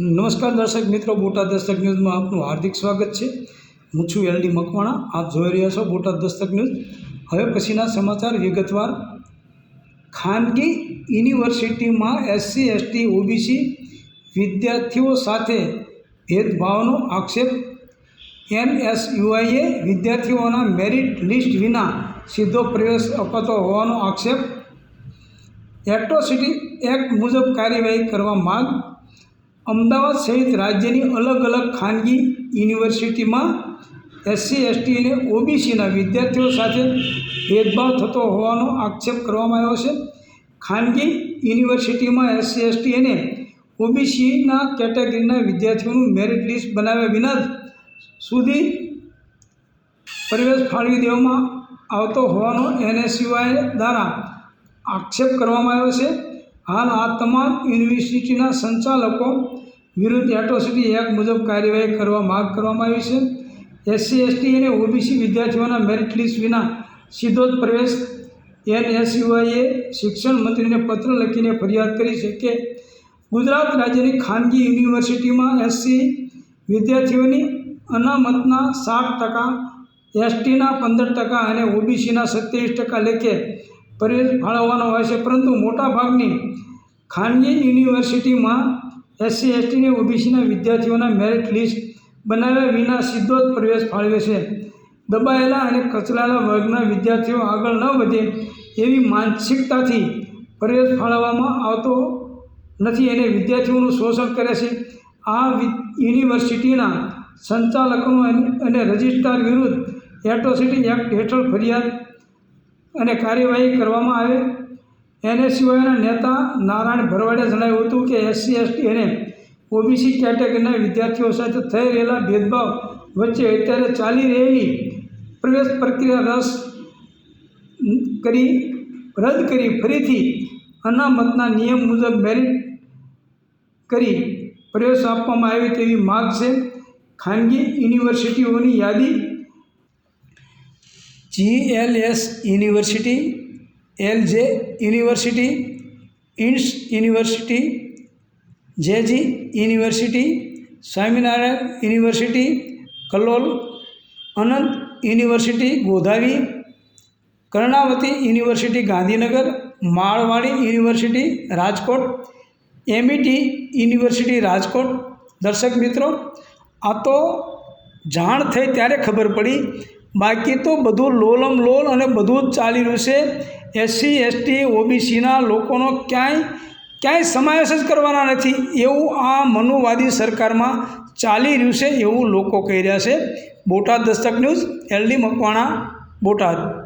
નમસ્કાર દર્શક મિત્રો, બોટાદ દસ્તક ન્યૂઝમાં આપનું હાર્દિક સ્વાગત છે. હું છું એલડી મકવાણા, આપ જોઈ રહ્યા છો બોટાદ દસ્તક ન્યૂઝ. હવે પછીના સમાચાર વિગતવાર. ખાનગી યુનિવર્સિટીમાં એસસી એસટી ઓબીસી વિદ્યાર્થીઓ સાથે ભેદભાવનો આક્ષેપ. એનએસયુઆઈએ વિદ્યાર્થીઓના મેરિટ લિસ્ટ વિના સીધો પ્રવેશ અપાતો હોવાનો આક્ષેપ. એટ્રોસિટી એક્ટ મુજબ કાર્યવાહી કરવા માંગ. અમદાવાદ સહિત રાજ્યની અલગ અલગ ખાનગી યુનિવર્સિટીમાં એસસી, એસટી અને ઓબીસીના વિદ્યાર્થીઓ સાથે ભેદભાવ થતો હોવાનો આક્ષેપ કરવામાં આવ્યો છે. ખાનગી યુનિવર્સિટીમાં એસસી, એસટી અને ઓબીસીના કેટેગરીના વિદ્યાર્થીઓનું મેરિટ લિસ્ટ બનાવ્યા વિના સુધી પ્રવેશ ફાળવી દેવામાં આવતો હોવાનો એનએસયુઆઈ દ્વારા આક્ષેપ કરવામાં આવ્યો છે. હાલ આ તમામ યુનિવર્સિટીના સંચાલકો વિરુદ્ધ એટ્રોસિટી એક્ટ મુજબ કાર્યવાહી કરવા માગ કરવામાં આવી છે. એસસી એસટી અને ઓબીસી વિદ્યાર્થીઓના મેરિટ લિસ્ટ વિના સીધો જ પ્રવેશ એનએસયુઆઈએ શિક્ષણ મંત્રીને પત્ર લખીને ફરિયાદ કરી છે કે ગુજરાત રાજ્યની ખાનગી યુનિવર્સિટીમાં એસસી વિદ્યાર્થીઓની અનામતના સાત ટકા એસટીના પંદર ટકા અને ઓબીસીના સત્યાવીસ ટકા લેખે પ્રવેશ ફાળવવાનો હોય છે. પરંતુ મોટાભાગની ખાનગી યુનિવર્સિટીમાં એસસી એસટીની ઓબીસીના વિદ્યાર્થીઓના મેરિટ લિસ્ટ બનાવ્યા વિના સીધો જ પ્રવેશ ફાળવે છે. દબાયેલા અને કચરાયેલા વર્ગના વિદ્યાર્થીઓ આગળ ન વધે એવી માનસિકતાથી પ્રવેશ ફાળવવામાં આવતો નથી અને વિદ્યાર્થીઓનું શોષણ કરે છે. આ યુનિવર્સિટીના સંચાલકોનો અને- અને રજિસ્ટ્રાર વિરુદ્ધ એટ્રોસિટી એક્ટ હેઠળ ફરિયાદ અને કાર્યવાહી કરવામાં આવે એનએસયુઆઈના નેતા નારાયણ ભરવાડે જણાવ્યું હતું કે એસસી, એસટી અને ઓબીસી કેટેગરીના વિદ્યાર્થીઓ સાથે થઈ રહેલા ભેદભાવ વચ્ચે અત્યારે ચાલી રહેલી પ્રવેશ પ્રક્રિયા રસ કરી, રદ કરી, ફરીથી અનામતના નિયમ મુજબ મેરિટ કરી પ્રવેશ આપવામાં આવે તેવી માગ છે. ખાનગી યુનિવર્સિટીઓની યાદી, GLS university LJ university ઇન્સ university JG university Swaminarayan university Kalol Anant university Godhavi Karnavati university Gandhinagar Marwadi university Rajkot MET university Rajkot દર્શક મિત્રો, આ તો જાણ થઈ ત્યારે ખબર પડી બાકી તો બધું લોલમ લોલ અને બધું જ ચાલી રહ્યું છે. એસસી એસટી ઓબીસીના લોકોનો ક્યાંય ક્યાંય સમાવેશ જ કરવાના નથી. એવું આ મનુવાદી સરકારમાં ચાલી રહ્યું છે એવું લોકો કહી રહ્યા છે. Botad Dastak news LD Makwana, Botad.